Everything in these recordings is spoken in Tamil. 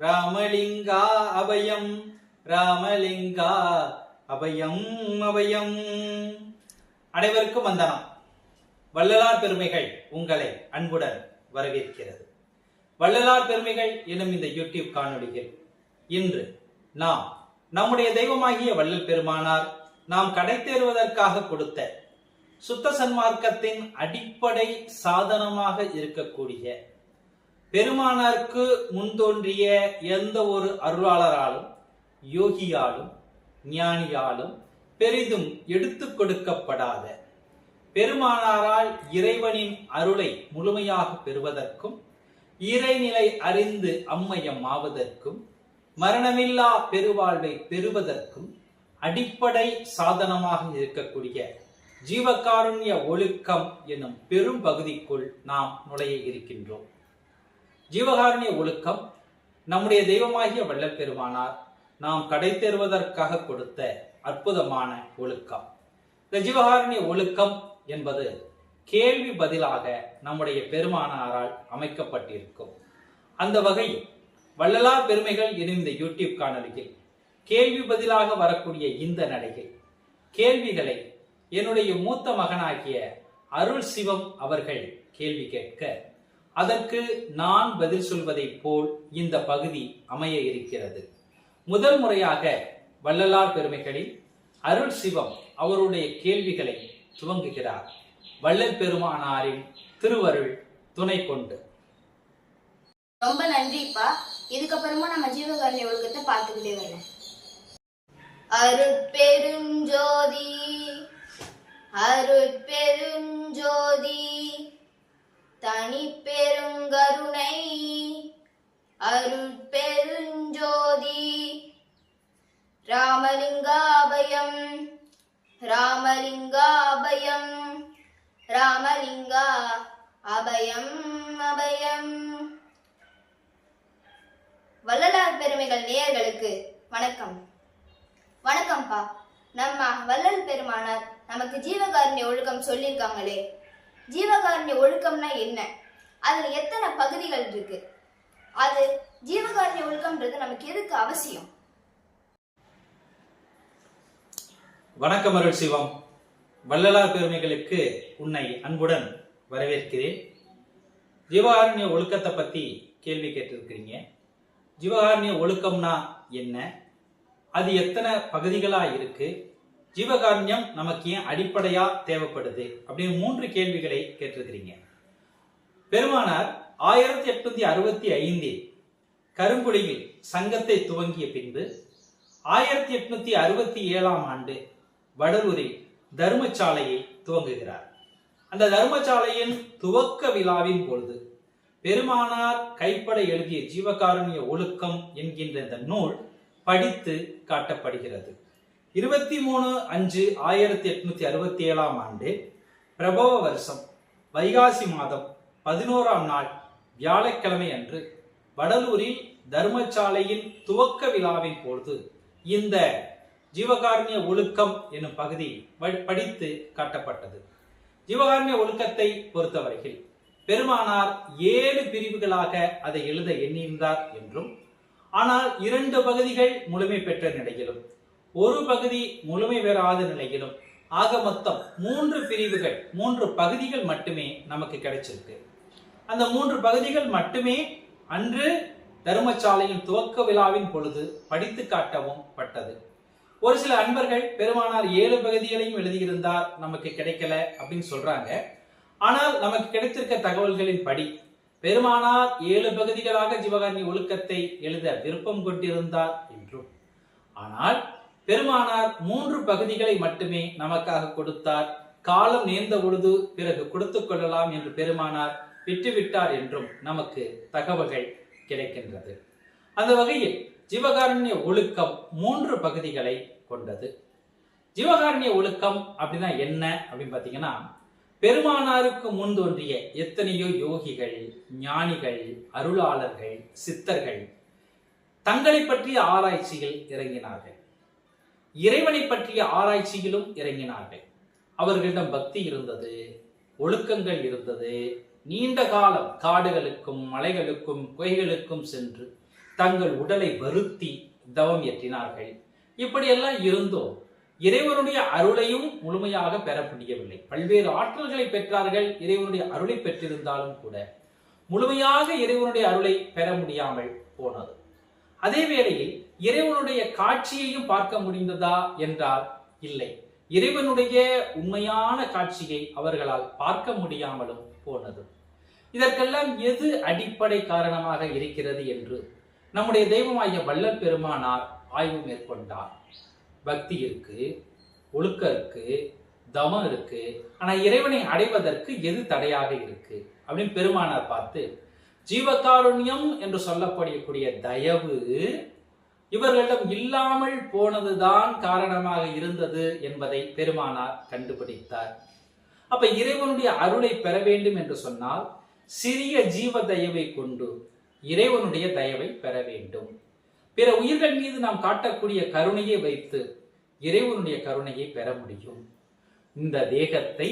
ராமலிங்கா அபயம் ராமலிங்கா அபயம் அபயம். அனைவருக்கும் வந்தனம். வள்ளலார் பெருமைகள் உங்களை அன்புடன் வரவேற்கிறது. வள்ளலார் பெருமைகள் எனும் இந்த யூடியூப் காணொலியில் இன்று நாம் நம்முடைய தெய்வமாகிய வள்ளல் பெருமானார் நாம் கடை தேர்வதற்காக கொடுத்த சுத்த சன்மார்க்கத்தின் அடிப்படை சாதனமாக இருக்கக்கூடிய பெருமானாருக்கு முன்தோன்றிய எந்த ஒரு அருளாளராலும் யோகியாலும் ஞானியாலும் பெரிதும் எடுத்து கொடுக்கப்படாத பெருமானாரால் இறைவனின் அருளை முழுமையாக பெறுவதற்கும் இறைநிலை அறிந்து அம்மையம் ஆவதற்கும் மரணமில்லா பெருவாழ்வை பெறுவதற்கும் அடிப்படை சாதனமாக இருக்கக்கூடிய ஜீவகாருண்ய ஒழுக்கம் எனும் பெரும் பகுதிக்குள் நாம் நுழைய இருக்கின்றோம். ஜீவகாருண்ய ஒழுக்கம் நம்முடைய தெய்வமாகிய வல்லப்பெருமானார் நாம் கடை தேர்வதற்காக கொடுத்த அற்புதமான ஒழுக்கம். இந்த ஜீவகாருண்ய ஒழுக்கம் என்பது கேள்வி பதிலாக நம்முடைய பெருமானாரால் அமைக்கப்பட்டிருக்கும். அந்த வகையில் வள்ளலா பெருமைகள் எனும் இந்த யூடியூப் காணொலியில் கேள்வி பதிலாக வரக்கூடிய இந்த நடையில் கேள்விகளை என்னுடைய மூத்த மகனாகிய அருள் சிவம் அவர்கள் கேள்வி கேட்க அதற்கு நான் பதில் சொல்வதைப் போல் இந்த பகுதி அமைய இருக்கிறது. முதல் முறையாக வள்ளலார் பெருமைகளில் அருள் சிவம் அவருடைய கேள்விகளை துவங்குகிறார். வள்ளல் பெருமானாரின் திருவருள் துணை கொண்டு. ரொம்ப நன்றிப்பா. இதுக்கப்புறமா நம்ம ஜீவகாருண்ய ஒழுக்கத்தை பார்த்துக்கிட்டே வரேன் அருட்பெருஞ்சோதி அருட்பெருஞ்சோதி தனி பெருங்கருணை அருட்பெருஞ்சோதி. ராமலிங்காபயம். ராமலிங்காபயம். ராமலிங்கா அபயம். அபயம் வள்ளலார் பெருமைகள் நேயர்களுக்கு வணக்கம். வணக்கம்ப்பா. நம்ம வள்ளல் பெருமானார் நமக்கு ஜீவகாருண்ய ஒழுக்கம் சொல்லியிருக்காங்களே ஜீவகாருண்ய ஒழுக்கம்னா என்ன? அதுல எத்தனை பகுதிகள் இருக்கு? அது ஜீவகாருண்ய ஒழுக்கம்ன்றது நமக்கு எதுக்கு அவசியம்? வணக்கம் அருள் சிவம். வள்ளலார் பெருமைகளுக்கு உன்னை அன்புடன் வரவேற்கிறேன். ஜீவகாருண்ய ஒழுக்கத்தை பத்தி கேள்வி கேட்டிருக்கிறீங்க. ஜீவகாருண்ய ஒழுக்கம்னா என்ன? அது எத்தனை பகுதிகளா இருக்கு? ஜீவகாருண்யம் நமக்கு ஏன் அடிப்படையா தேவைப்படுது? அப்படின்னு மூன்று கேள்விகளை கேட்டிருக்கிறீங்க. பெருமானார் ஆயிரத்தி எட்நூத்தி அறுபத்தி ஐந்தில் கருங்குடியில் சங்கத்தை துவங்கிய பின்பு ஆயிரத்தி எட்நூத்தி அறுபத்தி ஏழாம் ஆண்டு வடலூரில் தர்மசாலையை துவங்குகிறார். அந்த தர்மசாலையின் துவக்க விழாவின் பொழுது பெருமானார் கைப்பட எழுதிய ஜீவகாருண்ய ஒழுக்கம் என்கின்ற இந்த நூல் படித்து காட்டப்படுகிறது. இருபத்தி மூணு அஞ்சு ஆயிரத்தி எட்நூத்தி அறுபத்தி ஏழாம் ஆண்டு பிரபவ வருஷம் வைகாசி மாதம் பதினோராம் நாள் வியாழக்கிழமை அன்று வடலூரில் தர்மசாலையின் துவக்க விழாவின் பொழுது இந்த ஜீவகாரண்ய ஒழுக்கம் எனும் பகுதி படித்து காட்டப்பட்டது. ஜீவகாரண்ய ஒழுக்கத்தை பொறுத்தவரையில் பெருமானார் ஏழு பிரிவுகளாக அதை எழுத எண்ணியிருந்தார் என்றும் ஆனால் இரண்டு பகுதிகள் முழுமை பெற்ற நிலையிலும் ஒரு பகுதி முழுமை பெறாத நிலையிலும் ஆக மொத்தம் மூன்று பிரிவுகள் மூன்று பகுதிகள் மட்டுமே நமக்கு கிடைச்சிருக்கு. அந்த மூன்று பகுதிகள் மட்டுமே அன்று தருமசாலையின் துவக்க விழாவின் பொழுது படித்து காட்டவும் பட்டது. ஒரு சில அன்பர்கள் பெருமானார் ஏழு பகுதிகளையும் எழுதியிருந்தார் நமக்கு கிடைக்கல அப்படின்னு சொல்றாங்க. ஆனால் நமக்கு கிடைத்திருக்க தகவல்களின் படி பெருமானார் ஏழு பகுதிகளாக ஜீவகாரணி ஒழுக்கத்தை எழுத விருப்பம் கொண்டிருந்தார் என்றும். ஆனால் பெருமானார் மூன்று பகுதிகளை மட்டுமே நமக்காக கொடுத்தார். காலம் நேர்ந்த பொழுது பிறகு கொடுத்துக் கொள்ளலாம் என்று பெருமானார் விட்டுவிட்டார் என்றும் நமக்கு தகவல்கள் கிடைக்கின்றது. அந்த வகையில் ஜீவகாரண்ய ஒழுக்கம் மூன்று பகுதிகளை கொண்டது. ஜீவகாரண்ய ஒழுக்கம் அப்படின்னா என்ன அப்படின்னு பார்த்தீங்கன்னா பெருமானாருக்கு முன் தோன்றிய எத்தனையோ யோகிகள் ஞானிகள் அருளாளர்கள் சித்தர்கள் தங்களை பற்றிய ஆராய்ச்சியில் இறங்கினார்கள். இறைவனை பற்றிய ஆராய்ச்சியிலும் இறங்கினார்கள். அவர்களிடம் பக்தி இருந்தது ஒழுக்கங்கள் இருந்தது. நீண்ட காலம் காடுகளுக்கும் மலைகளுக்கும் குகைகளுக்கும் சென்று தங்கள் உடலை வருத்தி தவம் ஏற்றினார்கள். இப்படியெல்லாம் இருந்தோம் இறைவனுடைய அருளையும் முழுமையாக பெற முடியவில்லை பல்வேறு ஆற்றல்களை பெற்றார்கள் இறைவனுடைய அருளை பெற்றிருந்தாலும் கூட முழுமையாக இறைவனுடைய அருளை பெற முடியாமல் போனது. அதே வேளையில் இறைவனுடைய காட்சியையும் பார்க்க முடிந்ததா என்றால் இல்லை. இறைவனுடைய உண்மையான காட்சியை அவர்களால் பார்க்க முடியாமலும் போனது. இதற்கெல்லாம் எது அடிப்படை காரணமாக இருக்கிறது என்று நம்முடைய தெய்வமாகிய வல்லல் பெருமானார் ஆய்வு மேற்கொண்டார். பக்தி இருக்கு ஒழுக்கம் இருக்கு தமம் இருக்கு ஆனா இறைவனை அடைவதற்கு எது தடையாக இருக்கு அப்படின்னு பெருமானார் பார்த்து ஜீவகாருண்யம் என்று சொல்லப்படக்கூடிய தயவு இவர்களிடம் இல்லாமல் போனதுதான் காரணமாக இருந்தது என்பதை பெருமானார் கண்டுபிடித்தார். அப்ப இறைவனுடைய அருளை பெற வேண்டும் என்று சொன்னால் சிறிய ஜீவ தயவை கொண்டு இறைவனுடைய தயவை பெற வேண்டும். பிற உயிர்கள் மீது நாம் காட்டக்கூடிய கருணையை வைத்து இறைவனுடைய கருணையை பெற முடியும். இந்த தேகத்தை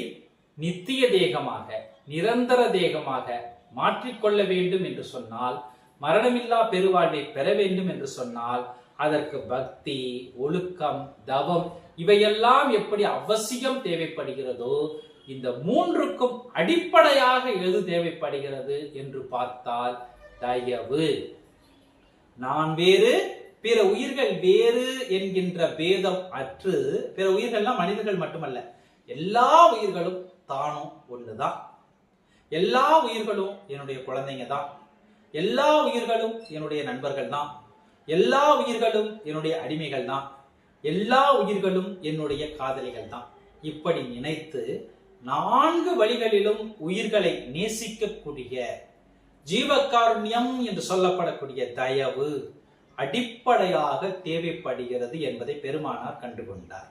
நித்திய தேகமாக நிரந்தர தேகமாக மாற்றிக்கொள்ள வேண்டும் என்று சொன்னால் மரணமில்லா பெருவாழ்வை பெற வேண்டும் என்று சொன்னால் அதற்கு பக்தி ஒழுக்கம் தவம் இவையெல்லாம் எப்படி அவசியம் தேவைப்படுகிறதோ இந்த மூன்றுக்கும் அடிப்படையாக எது தேவைப்படுகிறது என்று பார்த்தால் தயவு. நான் வேறு பிற உயிர்கள் வேறு என்கின்ற பேதம் அற்று பிற உயிர்கள்லாம் மனிதர்கள் மட்டுமல்ல எல்லா உயிர்களும் தானும் ஒன்றுதான். எல்லா உயிர்களும் என்னுடைய குழந்தைங்க தான் எல்லா உயிர்களும் என்னுடைய நண்பர்கள் தான் எல்லா உயிர்களும் என்னுடைய அடிமைகள் தான் எல்லா உயிர்களும் என்னுடைய காதலிகள் தான் இப்படி நினைத்து நான்கு வழிகளிலும் உயிர்களை நேசிக்கக்கூடிய ஜீவகாருண்யம் என்று சொல்லப்படக்கூடிய தயவு அடிப்படையாக தேவைப்படுகிறது என்பதை பெருமானார் கண்டுகொண்டார்.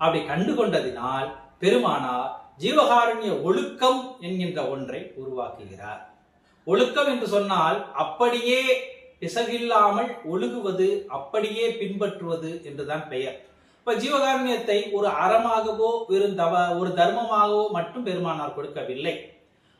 அப்படி கண்டுகொண்டதினால் பெருமானார் ஜீவகாருண்ய ஒழுக்கம் என்கின்ற ஒன்றை உருவாக்குகிறார். ஒழுக்கம் என்று சொன்னால் அப்படியே பிசகில்லாமல் ஒழுகுவது அப்படியே பின்பற்றுவது என்றுதான் பெயர். இப்ப ஜீவகாருண்யத்தை ஒரு அறமாகவோ வெறும் தவ ஒரு தர்மமாகவோ மட்டும் பெருமானார் கொடுக்கவில்லை.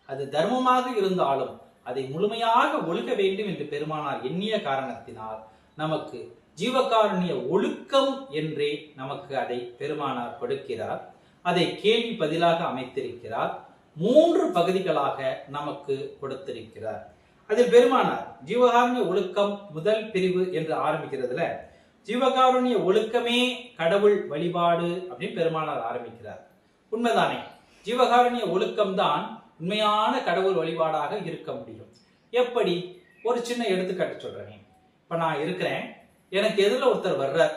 அது தர்மமாக இருந்தாலும் அதை முழுமையாக ஒழுக வேண்டும் என்று பெருமானார் எண்ணிய காரணத்தினால் நமக்கு ஜீவகாருண்ய ஒழுக்கம் என்றே நமக்கு அதை பெருமானார் கொடுக்கிறார். அதை கேள்வி பதிலாக அமைத்திருக்கிறார். மூன்று பகுதிகளாக நமக்கு கொடுத்திருக்கிறார். அதில் பெருமானார் ஜீவகாருண்ய ஒழுக்கம் முதல் பிரிவு என்று ஆரம்பிக்கிறதுல ஜீவகாருண்ய ஒழுக்கமே கடவுள் வழிபாடு அப்படின்னு பெருமானார் ஆரம்பிக்கிறார். உண்மைதானே? ஜீவகாருண்ய ஒழுக்கம் தான் உண்மையான கடவுள் வழிபாடாக இருக்க முடியும். எப்படி? ஒரு சின்ன எடுத்துக்காட்டு சொல்றேன். இப்ப நான் இருக்கிறேன். எனக்கு எதிரில் ஒருத்தர் வர்றார்.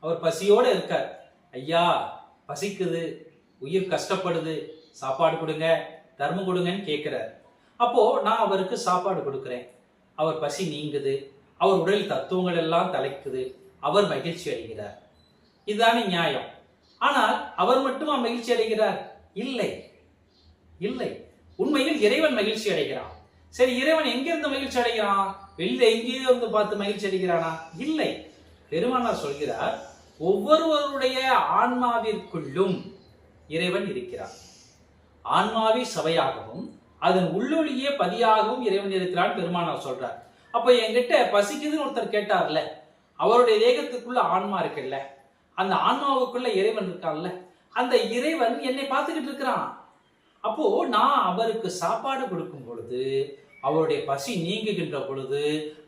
அவர் பசியோட இருக்கார். ஐயா பசிக்குது. உயிர் கஷ்டப்படுது சாப்பாடு கொடுங்க தர்மம் கொடுங்கன்னு கேட்குறார் அப்போ நான் அவருக்கு சாப்பாடு கொடுக்குறேன். அவர் பசி நீங்குது அவர் உடல் தத்துவங்கள் எல்லாம் தலைக்குது அவர் மகிழ்ச்சி அடைகிறார். இதுதானே நியாயம். ஆனால் அவர் மட்டுமா மகிழ்ச்சி அடைகிறார்? இல்லை. இல்லை. உண்மையில் இறைவன் மகிழ்ச்சி அடைகிறான். சரி இறைவன் எங்கிருந்து மகிழ்ச்சி அடைகிறான்? வெளியில எங்கேயோ வந்து பார்த்து மகிழ்ச்சி அடைகிறானா? இல்லை. பெருமானார் சொல்கிறார் ஒவ்வொருவருடைய ஆன்மாவிற்குள்ளும் இறைவன் இருக்கிறார். ஆன்மாவி சபையாகவும் அதன் உள்ளொளியே பதியாகவும் இறைவன் இருக்கிறான் பெருமானார் சொல்றார். அப்ப என்கிட்ட பசிக்குதுன்னு ஒருத்தர் கேட்டார்ல அவருடைய தேகத்துக்குள்ள ஆன்மா இருக்குல்ல அந்த ஆன்மாவுக்குள்ள இறைவன் இருக்கான்ல அந்த இறைவன் என்னை பார்த்துக்கிட்டு இருக்கிறான். அப்போ நான் அவருக்கு சாப்பாடு கொடுக்கும் பொழுது அவருடைய பசி நீங்குகின்ற பொழுது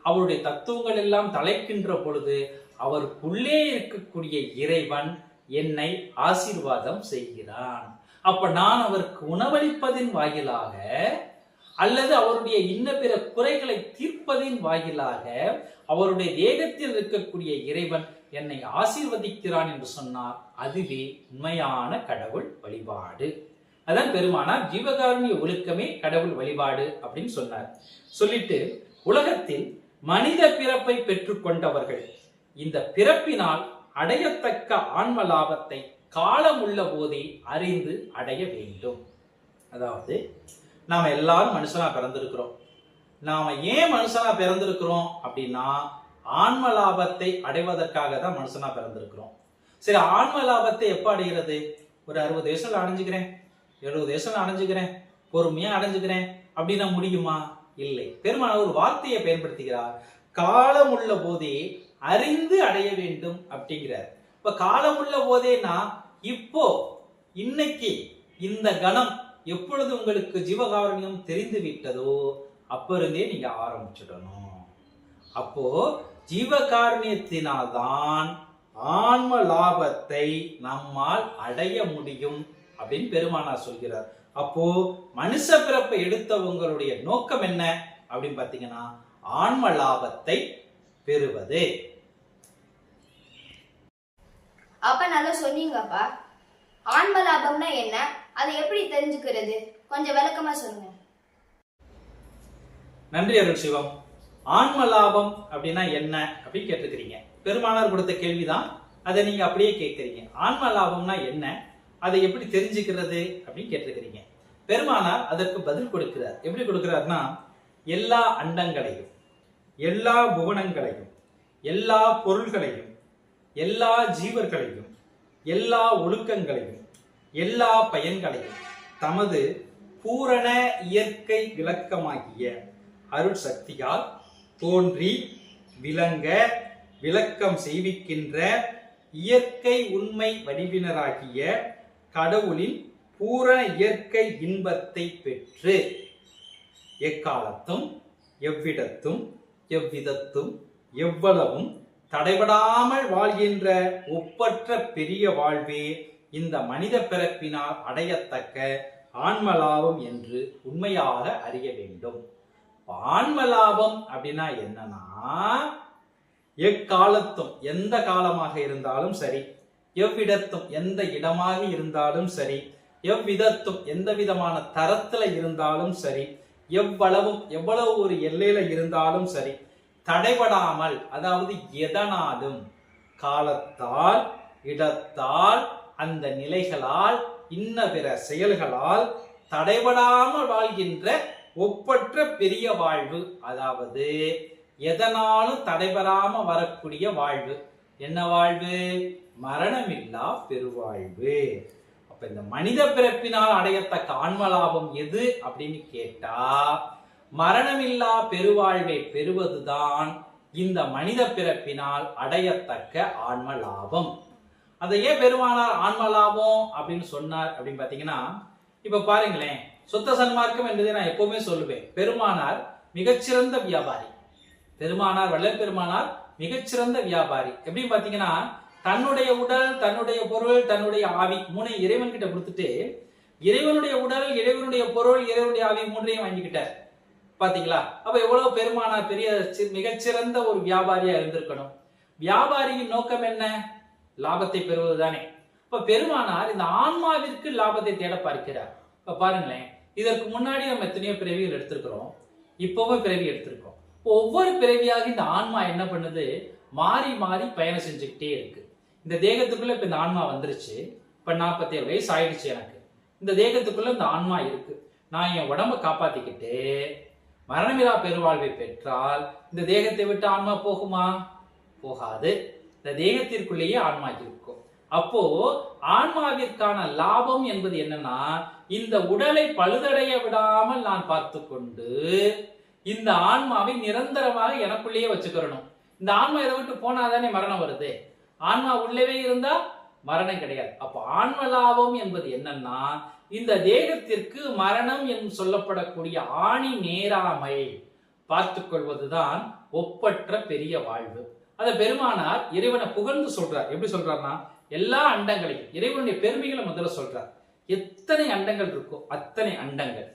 அவருடைய தத்துவங்கள் எல்லாம் தலைக்கின்ற பொழுது அவருக்குள்ளே இருக்கக்கூடிய இறைவன் என்னை ஆசீர்வாதம் செய்கிறான். அப்ப நான் அவருக்கு உணவளிப்பதின் வாயிலாக அல்லது அவருடைய இன்ன பிற குறைகளை தீர்ப்பதின் வாயிலாக அவருடைய தேகத்தில் இருக்கக்கூடிய இறைவன் என்னை ஆசீர்வதிக்கிறான் என்று சொன்னார். அதுவே உண்மையான கடவுள் வழிபாடு. அதான் பெருமானார் ஜீவகாருண்ய ஒழுக்கமே கடவுள் வழிபாடு அப்படின்னு சொன்னார். சொல்லிட்டு உலகத்தில் மனித பிறப்பை பெற்றுக்கொண்டவர்கள் இந்த பிறப்பினால் அடையத்தக்க ஆன்ம லாபத்தை காலம் உள்ள போதே அறிந்து அடைய வேண்டும். அதாவது நாம் எல்லாரும் மனுஷனா பிறந்திருக்கிறோம். நாம ஏன் மனுஷனா பிறந்திருக்கிறோம் அப்படின்னா ஆன்ம லாபத்தை அடைவதற்காக தான் மனுஷனா பிறந்திருக்கிறோம். சரி ஆன்ம லாபத்தை எப்ப அடைகிறது? ஒரு அறுபது வயசுல அடைஞ்சுக்கிறேன். எழுபது வயசுல அடைஞ்சுக்கிறேன். பொறுமையா அடைஞ்சுக்கிறேன். அப்படின்னா முடியுமா? இல்லை. பெருமான ஒரு வார்த்தையை பயன்படுத்துகிறார். காலம் உள்ள போதே அறிந்து அடைய வேண்டும் அப்படிங்கிறார். இப்ப காலம் உள்ள போதேனா இப்போ இன்னைக்கு இந்த கணம் எப்பொழுது உங்களுக்கு ஜீவகாருண்யம் தெரிந்து விட்டதோ அப்ப இருந்தே நீங்க ஆரம்பிச்சிடணும். அப்போ ஜீவகாருண்யத்தினால்தான் ஆன்ம லாபத்தை நம்மால் அடைய முடியும் அப்படின்னு பெருமானார் சொல்கிறார். அப்போ மனுஷ பிறப்பை எடுத்தவங்களுடைய நோக்கம் என்ன அப்படின்னு பாத்தீங்கன்னா ஆன்ம லாபத்தை பெறுவது. அப்ப நல்லா சொன்னீங்கப்பா. ஆன்ம லாபம்னா என்ன? அதை எப்படி தெரிஞ்சுக்கிறது? கொஞ்சம் விளக்கமா சொல்லுங்க. நன்றி அருள் சிவம். ஆன்ம லாபம் அப்படின்னா என்ன அப்படின்னு கேட்டிருக்கிறீங்க. பெருமானார் கொடுத்த கேள்விதான். அதை நீங்க அப்படியே கேட்கறீங்க. ஆன்ம லாபம்னா என்ன? அதை எப்படி தெரிஞ்சுக்கிறது அப்படின்னு கேட்டிருக்கிறீங்க. பெருமானார் அதற்கு பதில் கொடுக்கிறார். எப்படி கொடுக்கிறார்னா எல்லா அண்டங்களையும் எல்லா புவனங்களையும் எல்லா பொருள்களையும் எல்லா ஜீவர்களையும் எல்லா ஒழுக்கங்களையும் எல்லா பயன்களையும் தமது பூரண இயற்கை விளக்கமாகிய அருள் சக்தியால் தோன்றி விளங்க விளக்கம் செய்விக்கின்ற இயற்கை உண்மை வடிவினராகிய கடவுளின் பூரண இயற்கை இன்பத்தை பெற்று எக்காலத்தும் எவ்விடத்தும் எவ்விதத்தும் எவ்வளவும் தடைபடாமல் வாழ்கின்ற ஒப்பற்ற பெரிய வாழ்வே இந்த மனித பிறப்பினால் அடையத்தக்க ஆன்மலாபம் என்று உண்மையாக அறிய வேண்டும். ஆன்மலாபம் அப்படின்னா என்னன்னா எக்காலத்தும் எந்த காலமாக இருந்தாலும் சரி எவ்விடத்தும் எந்த இடமாக இருந்தாலும் சரி எவ்விதத்தும் எந்த விதமான தரத்துல இருந்தாலும் சரி எவ்வளவும் எவ்வளவு ஒரு எல்லையில இருந்தாலும் சரி தடைபடாமல் அதாவது எதனாலும் காலத்தால் இடத்தால் அந்த நிலைகளால் இன்ன பிற செயல்களால் தடைபடாமல் வாழ்கின்ற ஒப்பற்ற பெரிய வாழ்வு அதாவது எதனாலும் தடைபெறாம வரக்கூடிய வாழ்வு. என்ன வாழ்வு? மரணமில்லா பெருவாழ்வு. அப்ப இந்த மனித பிறப்பினால் அடையத்தக்க ஆன்மலாபம் எது அப்படின்னு கேட்டா மரணமில்லா பெருவாழ்வை பெறுவதுதான் இந்த மனித பிறப்பினால் அடையத்தக்க ஆன்ம லாபம். அதை ஏன் பெருமானார் ஆன்ம லாபம் அப்படின்னு சொன்னார் அப்படின்னு பாத்தீங்கன்னா இப்ப பாருங்களேன் சொத்த சன்மார்க்கம் என்பதை நான் எப்பவுமே சொல்லுவேன். பெருமானார் மிகச்சிறந்த வியாபாரி. பெருமானார் வள்ளல் பெருமானார் மிகச்சிறந்த வியாபாரி. எப்படின்னு பாத்தீங்கன்னா தன்னுடைய உடல் தன்னுடைய பொருள் தன்னுடைய ஆவி மூணை இறைவன் கிட்ட கொடுத்துட்டு இறைவனுடைய உடல் இறைவனுடைய பொருள் இறைவனுடைய ஆவி மூன்றையும் வாங்கிக்கிட்டார். பாத்தீங்களா? அப்ப எவ்வளவு பெருமானா பெரிய மிகச்சிறந்த ஒரு வியாபாரியா இருந்திருக்கணும். வியாபாரியின் நோக்கம் என்ன? லாபத்தை பெறுவது தானே. இப்ப பெருமானார் இந்த ஆன்மாவிற்கு லாபத்தை தேட பார்க்கிறார். இப்ப பாருங்களேன் இதற்கு முன்னாடி நம்ம எத்தனையோ பிறவிகள் எடுத்திருக்கிறோம் இப்பவும் பிறவி எடுத்திருக்கோம். ஒவ்வொரு பிறவியாக இந்த ஆன்மா என்ன பண்ணுது? மாறி மாறி பயணம் செஞ்சுக்கிட்டே இருக்கு. இந்த தேகத்துக்குள்ள இப்ப இந்த ஆன்மா வந்துருச்சு. இப்ப நாற்பத்தேழு வயசு ஆயிடுச்சு எனக்கு. இந்த தேகத்துக்குள்ள இந்த ஆன்மா இருக்கு. நான் என் உடம்ப காப்பாத்திக்கிட்டு மரணமிலா பெருவாழ்வை பெற்றால் இந்த தேகத்தை விட்டு ஆன்மா போகுமா? போகாது. இந்த தேகத்திற்குள்ளேயே ஆன்மா இருக்கும். அப்போ ஆன்மாவிற்கான லாபம் என்பது என்னன்னா இந்த உடலை பழுதடைய விடாமல் நான் பார்த்து கொண்டு இந்த ஆன்மாவை நிரந்தரமாக எனக்குள்ளேயே வச்சுக்கிறணும். இந்த ஆன்மா இதை விட்டு போனாதானே மரணம் வருது? ஆன்மா உள்ளவே இருந்தா மரணம் கிடையாது. அப்போ ஆன்ம லாபம் என்பது என்னன்னா இந்த தேகத்திற்கு மரணம் என்று சொல்லப்படக்கூடிய ஆணி நேராமை பார்த்துக் கொள்வதுதான் ஒப்பற்ற பெரிய வாழ்வு. அதை பெருமானார் இறைவனை புகழ்ந்து சொல்றார். எப்படி சொல்றாருன்னா எல்லா அண்டங்களையும் இறைவனுடைய பெருமைகளை முதல்ல சொல்றார். எத்தனை அண்டங்கள் இருக்கோ அத்தனை அண்டங்கள்.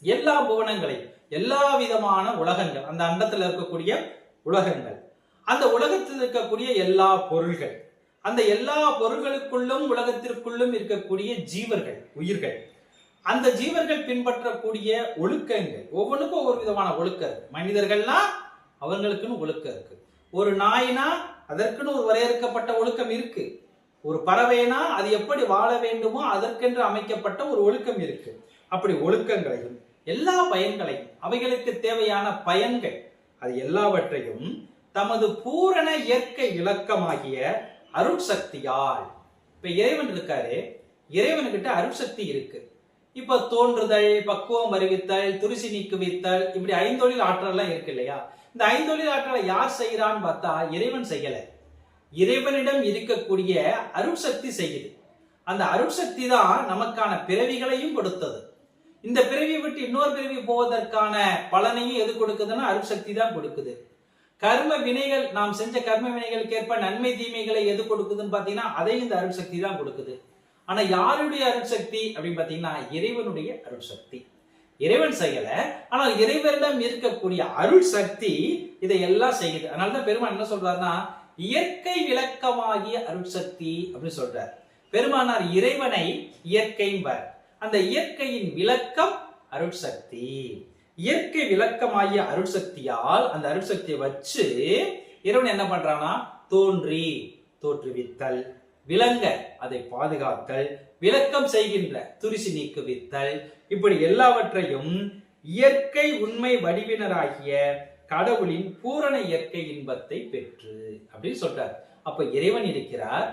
எல்லா புவனங்களையும் எல்லா விதமான உலகங்கள் அந்த அண்டத்துல இருக்கக்கூடிய உலகங்கள். அந்த உலகத்தில் இருக்கக்கூடிய எல்லா பொருள்கள் அந்த எல்லா பொருள்களுக்குள்ளும் உலகத்திற்குள்ளும் இருக்கக்கூடிய ஜீவர்கள் உயிர்கள். அந்த ஜீவர்கள் பின்பற்றக்கூடிய ஒழுக்கங்கள் ஒவ்வொன்றுக்கும் ஒவ்வொரு விதமான ஒழுக்கம் இருக்கு. மனிதர்கள்னா அவங்களுக்குன்னு ஒழுக்கம் இருக்கு. ஒரு நாய்னா அதற்குன்னு ஒரு வரையறுக்கப்பட்ட ஒழுக்கம் இருக்கு. ஒரு பறவைனா அது எப்படி வாழ வேண்டுமோ அதற்கென்று அமைக்கப்பட்ட ஒரு ஒழுக்கம் இருக்கு. அப்படி ஒழுக்கங்களையும் எல்லா பயன்களையும் அவைகளுக்கு தேவையான பயன்கள் அது எல்லாவற்றையும் தமது பூரண இயற்கை இலக்கமாகிய அருள் அருட்சக்தியால். இப்ப இறைவன் இருக்காரு. அருள் அருட்சக்தி இருக்கு. இப்ப தோன்றுதல் பக்குவம் அறிவித்தல் துரிசி நீக்குவித்தல் இப்படி ஐந்தொழில் ஆற்றல்லாம் இருக்கு இல்லையா? இந்த ஐந்தொழில் ஆற்றலை யார் செய்யறான்னு பார்த்தா இறைவன் செய்யல. இறைவனிடம் இருக்கக்கூடிய அருட்சக்தி செய்யுது. அந்த அருட்சக்தி தான் நமக்கான பிறவிகளையும் கொடுத்தது. இந்த பிறவியை விட்டு இன்னொரு பிறவி போவதற்கான பலனையும் எது கொடுக்குதுன்னா அருட்சக்தி தான் கொடுக்குது. கர்ம வினைகள் நாம் செஞ்ச கர்ம வினைகளுக்கு ஏற்ப நன்மை தீமைகளை எது கொடுக்குதுன்னு பாத்தீங்கன்னா அதையும் இந்த அருள் சக்தி தான் கொடுக்குது. ஆனா யாருடைய அருள் சக்தி அப்படின்னு பாத்தீங்கன்னா இறைவனுடைய அருள் சக்தி. இறைவன் செய்யல ஆனால் இறைவனிடம் இருக்கக்கூடிய அருள் சக்தி இதை எல்லாம் செய்யுது. அதனாலதான் பெருமான் என்ன சொல்றாருன்னா இயற்கை விளக்கமாகிய அருள் சக்தி அப்படின்னு சொல்றார். பெருமானார் இறைவனை இயற்கைம்பார் அந்த இயற்கையின் விளக்கம் அருட்சக்தி இயற்கை விளக்கமாகிய அருட்சக்தியால் அந்த அருட்சக்தியை வச்சு இறைவன் என்ன பண்றானா தோன்றி தோற்றுவித்தல் விளங்க அதை பாதுகாத்தல் விளக்கம் செய்கின்ற துரிசி நீக்குவித்தல். இப்படி எல்லாவற்றையும் இயற்கை உண்மை வடிவினராகிய கடவுளின் பூரண இயற்கை இன்பத்தை பெற்று அப்படின்னு சொல்றார். அப்ப இறைவன் இருக்கிறார்.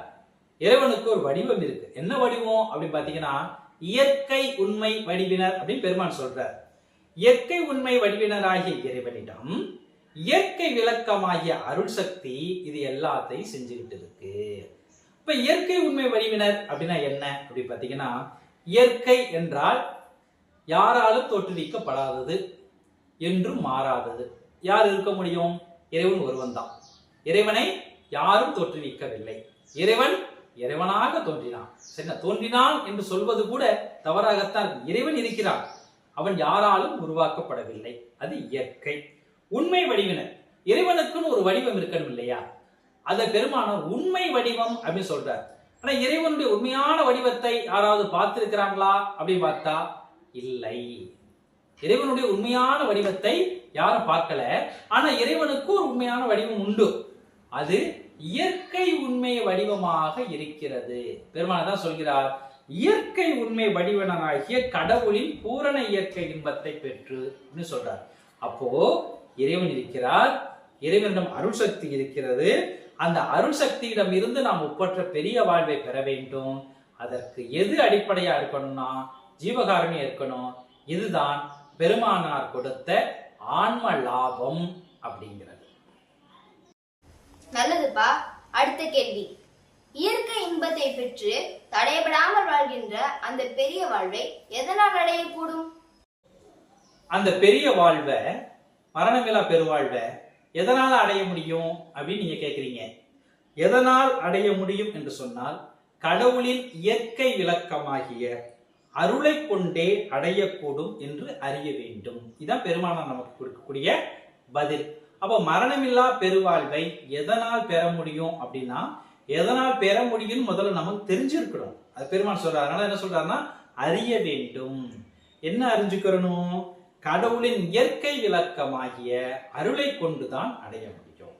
இறைவனுக்கு ஒரு வடிவம் இருக்கு. என்ன வடிவம் அப்படின்னு பாத்தீங்கன்னா இயற்கை உண்மை வடிவினர் அப்படின்னு பெருமான் சொல்றார். இயற்கை உண்மை வடிவினராகிய இறைவனிடம் இயற்கை விளக்கமாகிய அருள் சக்தி இது எல்லாத்தையும் செஞ்சுக்கிட்டு இருக்கு இப்ப இயற்கை உண்மை வடிவினர் அப்படின்னா என்ன? அப்படி பாத்தீங்கன்னா இயற்கை என்றால் யாராலும் தோற்றுவிக்கப்படாதது என்றும் மாறாதது. யார் இருக்க முடியும்? இறைவன் ஒருவன் தான். இறைவனை யாரும் தோற்றுவிக்கவில்லை. இறைவன் இறைவனாக தோன்றினான். சரி தோன்றினான் என்று சொல்வது கூட தவறாகத்தான் இறைவன் இருக்கிறான். அவன் யாராலும் உருவாக்கப்படவில்லை. அது இயற்கை. உண்மை வடிவினர். இறைவனுக்குன்னு ஒரு வடிவம் இருக்கணும் இல்லையா? அத பெருமானம் உண்மை வடிவம் அப்படின்னு சொல்றார். ஆனா இறைவனுடைய உண்மையான வடிவத்தை யாராவது பார்த்திருக்கிறாங்களா அப்படின்னு பார்த்தா இல்லை. இறைவனுடைய உண்மையான வடிவத்தை யாரும் பார்க்கல. ஆனா இறைவனுக்கு ஒரு உண்மையான வடிவம் உண்டு. அது இயற்கை உண்மை வடிவமாக இருக்கிறது. பெருமானதான் சொல்கிறார் இயற்கை உண்மை வடிவனாகிய கடவுளின் பூரண இயற்கை இன்பத்தை பெற்று அப்படின்னு சொல்றார். அப்போ இறைவன் இருக்கிறார் இறைவனிடம் அருள் சக்தி இருக்கிறது. அந்த அருள் சக்தியிடம் இருந்து நாம் ஒப்பற்ற பெரிய வாழ்வை பெற வேண்டும். அதற்கு எது அடிப்படையா இருக்கணும்னா ஜீவகாரணி இருக்கணும். இதுதான் பெருமானார் கொடுத்த ஆன்ம லாபம் அப்படிங்கிறது. நல்லதுப்பா. அடுத்த கேள்வி. இயற்கை இன்பத்தை பெற்று தடைபடாமல் வாழ்கின்ற அந்த பெரிய வாழ்வை எதனால் அடையக்கூடும்? அந்த பெரிய வாழ்வை மரணமில்லா பெருவாழ்வை எதனால் அடைய முடியும் அப்படின்னு நீங்க கேக்குறீங்க. எதனால் அடைய முடியும் என்று சொன்னால் கடவுளின் இயற்கை விளக்கமாகிய அருளை கொண்டே அடையக்கூடும் என்று அறிய வேண்டும். இதான் பெருமானார் நமக்கு கொடுக்கக்கூடிய பதில். அப்போ மரணமில்லா பெருவாழ்வை எதனால் பெற முடியும் அப்படின்னா எதனால் பெற முடியும்னு முதல்ல நமக்கு தெரிஞ்சிருக்கணும். அது பெருமான் சொல்றாரு. அதனால என்ன சொல்றாருன்னா அறிய வேண்டும். என்ன அறிஞ்சுக்கிறணும்? கடவுளின் இயற்கை விளக்கமாகிய அருளை கொண்டுதான் அடைய முடியும்.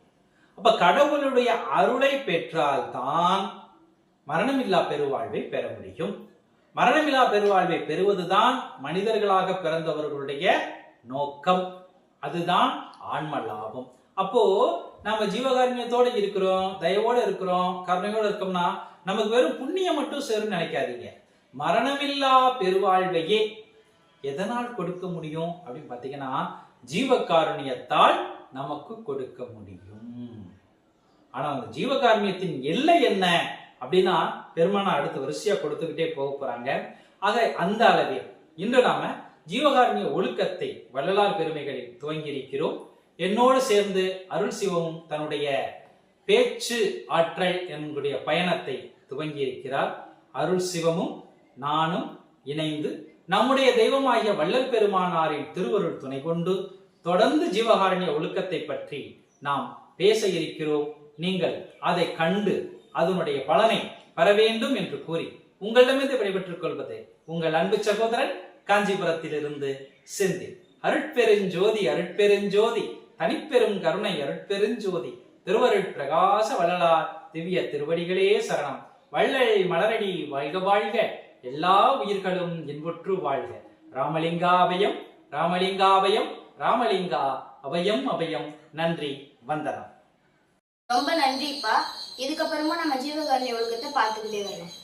அப்ப கடவுளுடைய அருளை பெற்றால்தான் மரணமில்லா பெருவாழ்வை பெற முடியும். மரணமில்லா பெருவாழ்வை பெறுவதுதான் மனிதர்களாக பிறந்தவர்களுடைய நோக்கம். அதுதான் ஆன்ம லாபம். அப்போ நம்ம ஜீவகாருண்யத்தோட இருக்கிறோம் தயவோட இருக்கிறோம் கருணையோட இருக்கோம்னா நமக்கு வெறும் புண்ணியம் மட்டும் சேரும்னு நினைக்காதீங்க. மரணமில்லா பெருவாழ்வையே எதனால் கொடுக்க முடியும் அப்படின்னு பார்த்தீங்கன்னா ஜீவகாருண்யத்தால் நமக்கு கொடுக்க முடியும். ஆனா அந்த ஜீவகாருண்யத்தின் எல்லை என்ன அப்படின்னா பெருமானா அடுத்து வரிசையா கொடுத்துக்கிட்டே போக போறாங்க. ஆக அந்த அளவில் இன்று நாம ஜீவகாருண்ய ஒழுக்கத்தை வள்ளலார் பெருமைகளில் துவங்கி இருக்கிறோம் என்னோடு சேர்ந்து அருள் சிவமும் தன்னுடைய பேச்சு ஆற்றல் என்னுடைய பயணத்தை துவங்கி இருக்கிறார் அருள் சிவமும் நானும் இணைந்து நம்முடைய தெய்வமாகிய வள்ளல் பெருமானாரின் திருவருள் துணை கொண்டு தொடர்ந்து ஜீவகாரண்ய ஒழுக்கத்தை பற்றி நாம் பேச இருக்கிறோம். நீங்கள் அதை கண்டு அதனுடைய பலனை பெற வேண்டும் என்று கூறி உங்களிடமிருந்து விடைபெற்றுக் கொள்வது உங்கள் அன்பு சகோதரன் காஞ்சிபுரத்திலிருந்து செந்தில். அருட்பெருஞ்சோதி அருட்பெருஞ்சோதி. தனிப்பெரும் கருணை அருட்பெருஞ்சோதி திருவருட் பிரகாச வள்ளலார் திவ்ய திருவடிகளே சரணம். வள்ளல் மலரடி வாழ்க வாழ்க எல்லா உயிர்களும் இன்புற்று வாழ்க. ராமலிங்காபயம் ராமலிங்காபயம் ராமலிங்கா அபயம் அபயம். நன்றி வந்தனம். ரொம்ப நன்றிப்பா. இதுக்கப்புறமா நம்ம ஜீவகாருண்ய ஒழுக்கத்தை பார்த்துக்கிட்டே வரலாம்.